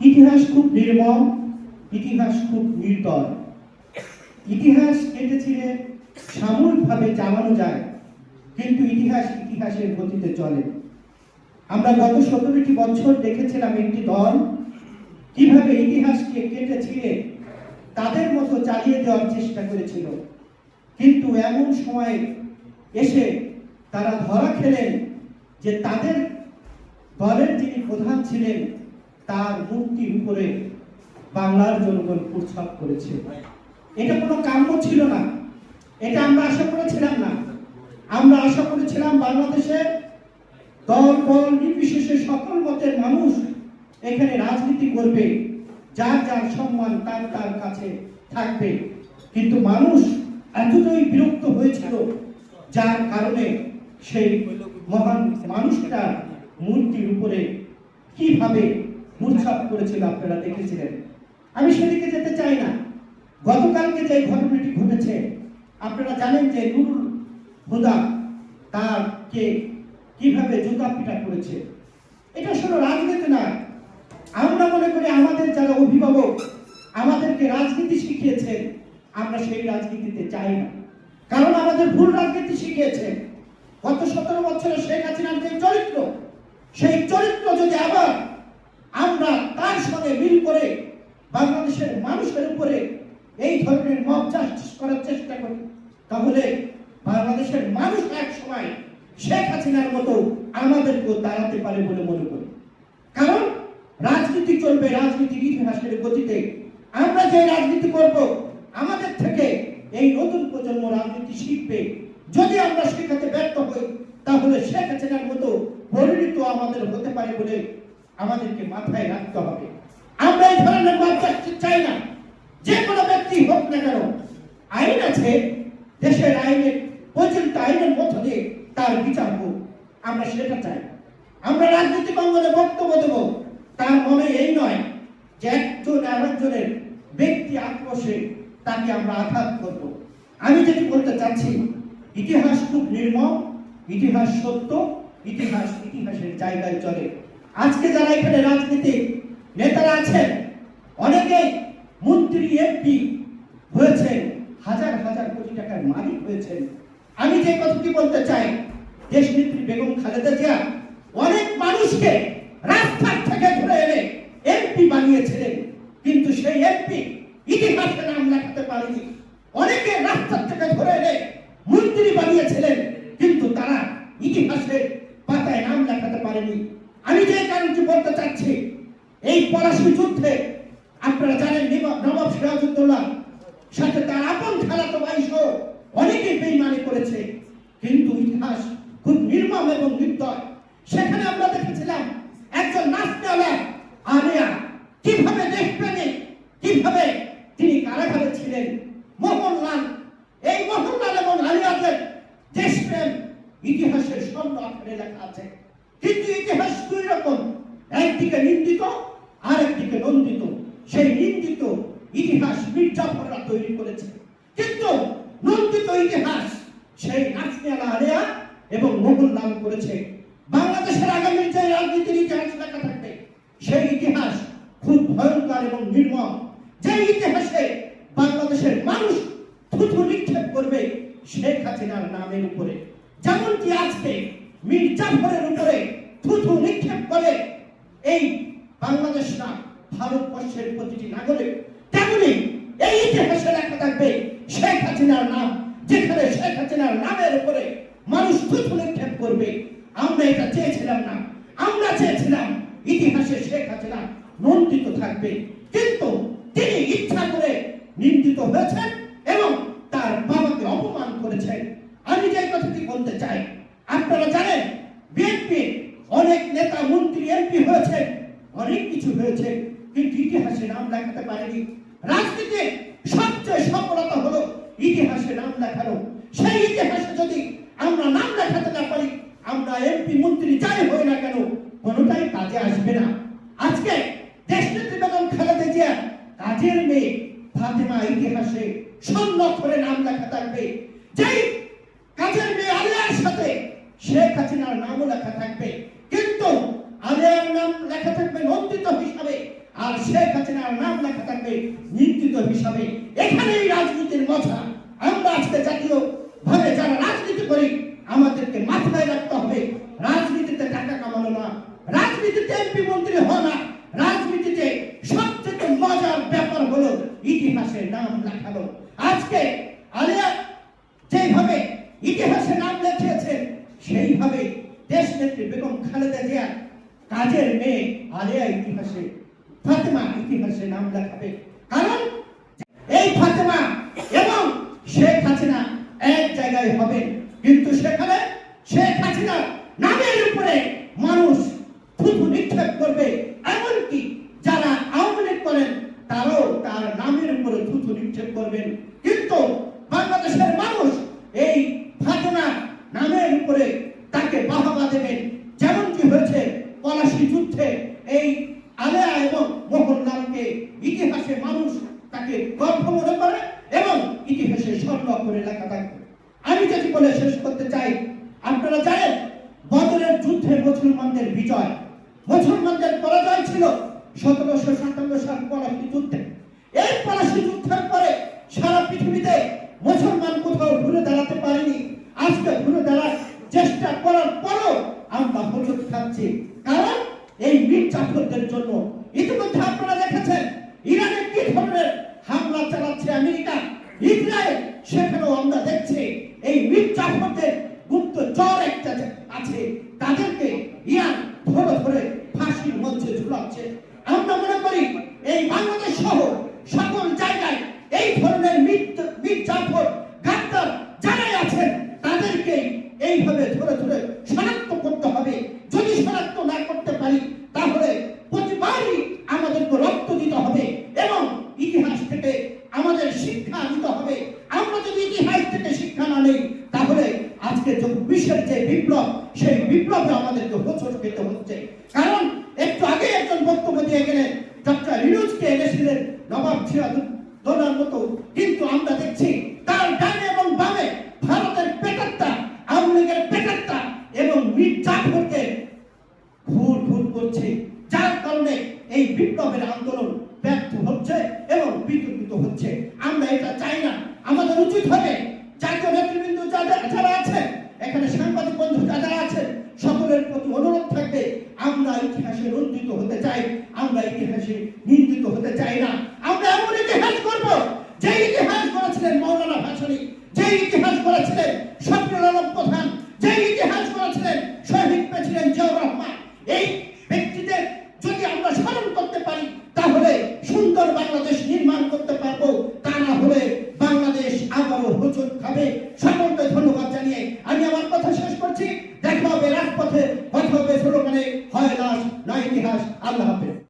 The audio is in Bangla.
ইতিহাস খুব নির্মম, ইতিহাস খুব নির্দয়। ইতিহাস কেটে ছিঁড়ে সাময়িকভাবে চালানো যায়, কিন্তু ইতিহাস ইতিহাসের গতিতে চলে। আমরা গত সতেরোটি বছর দেখেছিলাম একটি দল কীভাবে ইতিহাসকে কেটে ছিঁড়ে তাদের মতো চালিয়ে দেওয়ার চেষ্টা করেছিল। কিন্তু এমন সময় এসে তারা ধরা খেলেন যে তাদের দলের যিনি প্রধান ছিলেন তার মূর্তির উপরে বাংলার জনগণ প্রস্তাব করেছে। এটা কোনো কাম্য ছিল না। এটা আমরা আশা করেছিলাম না। আমরা আশা করেছিলাম বাংলাদেশে দল, বল, নির্বিশেষে সকল মতের মানুষ এখানে রাজনীতি করবে। যার যার সম্মান তার তার কাছে থাকবে। কিন্তু মানুষ এতটাই বিরক্ত হয়েছিল, যার কারণে সেই মহান মানুষটার মূর্তির উপরে কীভাবে মূর্ছাপ করেছিল আপনারা দেখেছিলেন। আমি সেদিকে যেতে চাই না। গতকালকে যে ঘটনাটি ঘটেছে, আপনারা জানেন যে নুরুল হুদা তারকে কীভাবে জুতা পিটা করেছে। এটা শুধু রাজনীতি না আমরা মনে করি আমাদের যারা অভিভাবক, আমাদেরকে রাজনীতি শিখিয়েছেন, আমরা সেই রাজনীতিতে চাই না। কারণ আমাদের ভুল রাজনীতি শিখিয়েছে। গত সতেরো বছরে শেখ হাসিনার যে চরিত্র, সেই চরিত্র যদি আবার আমরা তার সঙ্গে মিল করে বাংলাদেশের মানুষের উপরে এই ধরনের মব চাষ করার চেষ্টা করি। তাহলে বাংলাদেশের মানুষ এক সময় শেখ হাসিনার মতো আমাদেরকেও দাঁড়াতে পারে বলে মনে করি। কারণ রাজনীতি চলবে রাজনীতির ইতিহাসের গতিতে। আমরা যে রাজনীতি করব, আমাদের থেকে এই নতুন প্রজন্ম রাজনীতি শিখবে। যদি আমরা শেখাতে ব্যর্থ হই, তাহলে শেখ হাসিনার মতো পরিণত আমাদের হতে পারে বলে আমাদেরকে মাথায় রাখতে হবে। আমরা এই ধরনের বার্তা চাই না। যে কোনো ব্যক্তি হোক না কেন, আইন আছে, দেশের আইনের প্রচলিত আইনের মধ্য দিয়ে তার বিচার হোক। আমরা সেটা চাই। আমরা রাজনৈতিক অঙ্গনে বক্তব্য দেব। তার মনে এই নয় যে একজন আরেকজনের ব্যক্তি আক্রোশে তাকে আমরা আঘাত করব। আমি যেটি বলতে চাচ্ছি, ইতিহাস খুব নির্মম, ইতিহাস সত্য, ইতিহাস ইতিহাসের জায়গায় চলে। আজকে যারা এখানে রাজনীতিক নেতারা আছেন, অনেকে মন্ত্রী এমপি হয়েছেন, হাজার হাজার কোটি টাকার মালিক হয়েছেন। আমি যে কথাটি বলতে চাই দেশ দেশনেত্রী বেগম খালেদা জিয়া অনেক মানুষকে রাস্তার থেকে ধরে এনে এমপি বানিয়েছিলেন, কিন্তু সেই এমপি ইতিহাসে নাম লেখাতে পারেনি। অনেকে রাস্তার থেকে ধরে এনে মন্ত্রী বানিয়েছিলেন কিন্তু তারা ইতিহাসের পাতায় নাম লেখাতে পারেনি আমি যে কারণটি বলতে চাচ্ছি এই পলাশী যুদ্ধে আপনারা জানেন নিবা- নবাব সিরাজউদ্দৌলা সাথে তার আপন খেলাতো ভাই সহ অনেকে বেইমানি করেছে। কিন্তু ইতিহাস খুব নির্মম এবং নির্দয়। সেখানে আমরা দেখেছিলাম একজন নাচনেওয়ালা আলিয়া কীভাবে দেশপ্রেমে, কীভাবে তিনি কারাগারে ছিলেন। মোহনলাল, এই মোহনলাল এবং আলিয়াদের দেশপ্রেম ইতিহাসের স্বর্ণ আকারে লেখা আছে। কিন্তু ইতিহাস দুই রকম, একদিকে নিন্দিত আর একদিকে নন্দিত। সেই নিন্দিত ইতিহাস মির্জাফররা তৈরি করেছে। কিন্তু নন্দিত ইতিহাস সেই নাচনিয়ালা আলিয়া এবং মোহনলাল করেছে। বাংলাদেশের আগামী যে রাজনীতির ইতিহাস লেখা থাকবে, সেই ইতিহাস খুব ভয়ঙ্কর এবং নির্মম। যে ইতিহাসে বাংলাদেশের মানুষ থুথু নিক্ষেপ করবে, শেখ হাসিনার নামের উপরে। যেমনটি আজকে মির্জাফরের উপরে থুথু নিক্ষেপ করে, এই বাংলাদেশ না, ভারতবর্ষের প্রতিটি নাগরিক, তেমনি এই ইতিহাসে লেখা থাকবে, শেখ হাসিনার নাম যেখানে শেখ হাসিনার নামের উপরে মানুষ থুথু নিক্ষেপ করবে, আমরা এটা চেয়েছিলাম না। আমরা চেয়েছিলাম ইতিহাসে শেখ হাসিনা নন্দিত থাকবে। কিন্তু তিনি ইচ্ছা করে নিন্দিত হয়েছেন এবং তার বাবাকে অপমান করেছেন। আমি যে কথাটি বলতে চাই, আপনারা জানেন, বিএনপি অনেক নেতা, মন্ত্রী, এমপি হয়েছে, অনেক কিছু হয়েছে, কিন্তু ইতিহাসে নাম লেখাতে পারেনি। রাজনীতি সবচেয়ে সফলতা হলো ইতিহাসে সেই ইতিহাসে যদি আমরা নাম লেখাতে না পারি, আমরা এমপি, মন্ত্রী যাই হই না কেন, কোনোটাই কাজে আসবে না। আজকে দেশনেত্রী বেগম খালেদা জিয়া কাজের মেয়ে ফাতেমা ইতিহাসে স্বর্ণ করে নাম লেখা থাকবে। যেই কাজের মেয়ে আলিয়ার সাথে শেখ হাসিনার নামও লেখা থাকবে। কিন্তু আলিয়ার নাম লেখা থাকবে নন্দিত হিসাবে, আর শেখ হাসিনার নাম লেখা থাকবে নিন্দিত হিসাবে। এখানেই রাজনীতির মজা আমরা আজকে জাতীয় ভাবে যারা রাজনীতি করি আমাদেরকে মাথায় রাখতে হবে রাজনীতিতে টাকা কামানো না রাজনীতিতে এমপি মন্ত্রী হওয়া না রাজনীতিতে সবথেকে মজার ব্যাপার হলো ইতিহাসের নাম লেখানো আজকে আলিয়া যেভাবে ইতিহাসে নাম লেখিয়েছেন সেইভাবে দেশ নেত্রী বেগম খালেদা জিয়া কাজের মেয়ে আলিয়া ইতিহাসে, ফাতেমা ইতিহাসে নাম লেখাবে। কারণ এই ফাতেমা এবং শেখ হাসিনা এক জায়গায় হবে কিন্তু সেখানে শেখ হাসিনা নামের উপরে মানুষ থুতু নিক্ষেপ করবে। এমনকি যারা আওয়ামী লীগ করেন, তারাও তার নামের উপরে থুতু নিক্ষেপ করবেন কিন্তু বাংলাদেশের মানুষ এই ফাতেমা নামের উপরে তাকে বাহাবা দেবেন যেমনটি হয়েছে পলাশি যুদ্ধে এই আলেয়া এবং মোহনলালকে ইতিহাসে মানুষ তাকে গর্ব মনে করে এবং ইতিহাসে স্বর্ণ করে লেখা থাকবে আমি যেটি বলে শেষ করতে চাই, আপনারা জানেন, বদরের যুদ্ধে মুসলমানদের বিজয়। মুসলমানদের পরাজয় ছিল সতেরোশো সাতান্ন সাল পলাশি যুদ্ধে। এই পলাশি যুদ্ধের পরে সারা পৃথিবীতে মুসলমান কোথাও ঘুরে দাঁড়াতে পারেনি। আজকে ঘুরে দাঁড়ার চেষ্টা করার পরও আমরা খাচ্ছি কারণ এই মীর জাফরদের জন্য ইতিমধ্যে আপনারা দেখেছেন, ইরানে কি ধরনের হামলা চালাচ্ছে আমেরিকা, ইসরায়েল, সেখানেও আমরা দেখছি এই মীর জাফরদের গুপ্ত জ্বর একটা আছে তাদেরকে ইরান ধরে ধরে ফাঁসির মঞ্চে ঝুলাচ্ছে আমরা মনে করি এই বাংলাদেশ সহ সকল জায়গায় এই ধরনের মৃত্যু মীর জাফর গাদ্দার যারাই আছেন তাদেরকে এইভাবে ধরে ধরে শনাক্ত করতে হবে যদি শনাক্ত না করতে পারি তাহলে প্রতিবারই আমাদেরকে রক্ত দিতে হবে এবং ইতিহাস থেকে আমাদের শিক্ষা নিতে হবে আমরা যদি ইতিহাস থেকে শিক্ষা না নেই তাহলে আজকে বিশ্বের যে বিপ্লব সেই বিপ্লবে আমাদেরকে হোঁচট খেতে হচ্ছে কারণ একটু আগে একজন বক্তব্য দিয়ে গেলেন ডক্টর রিনুজকে এনেছিলেন নবাব সিরাজউদ্দৌলার মতো। কিন্তু আমরা দেখছি তার ডানে এবং বামে ভারতের পেটাত্তা আওয়ামী লীগের পেটাত্তা এবং মীর জাফরকে ঘুর ঘুর করছে। যার কারণে এই বিপ্লবের আন্দোলন ব্যর্থ হচ্ছে এবং বিতর্কিত হচ্ছে। আমরা এটা চাই না। আমাদের উচিত হবে জাতীয় নেতৃবৃন্দ যারা যারা আছেন এখানে সাংবাদিক বন্ধু যারা আছেন সকলের প্রতি অনুরোধ থাকবে, আমরা ইতিহাসে রঞ্জিত হতে চাই। আমরা ইতিহাসে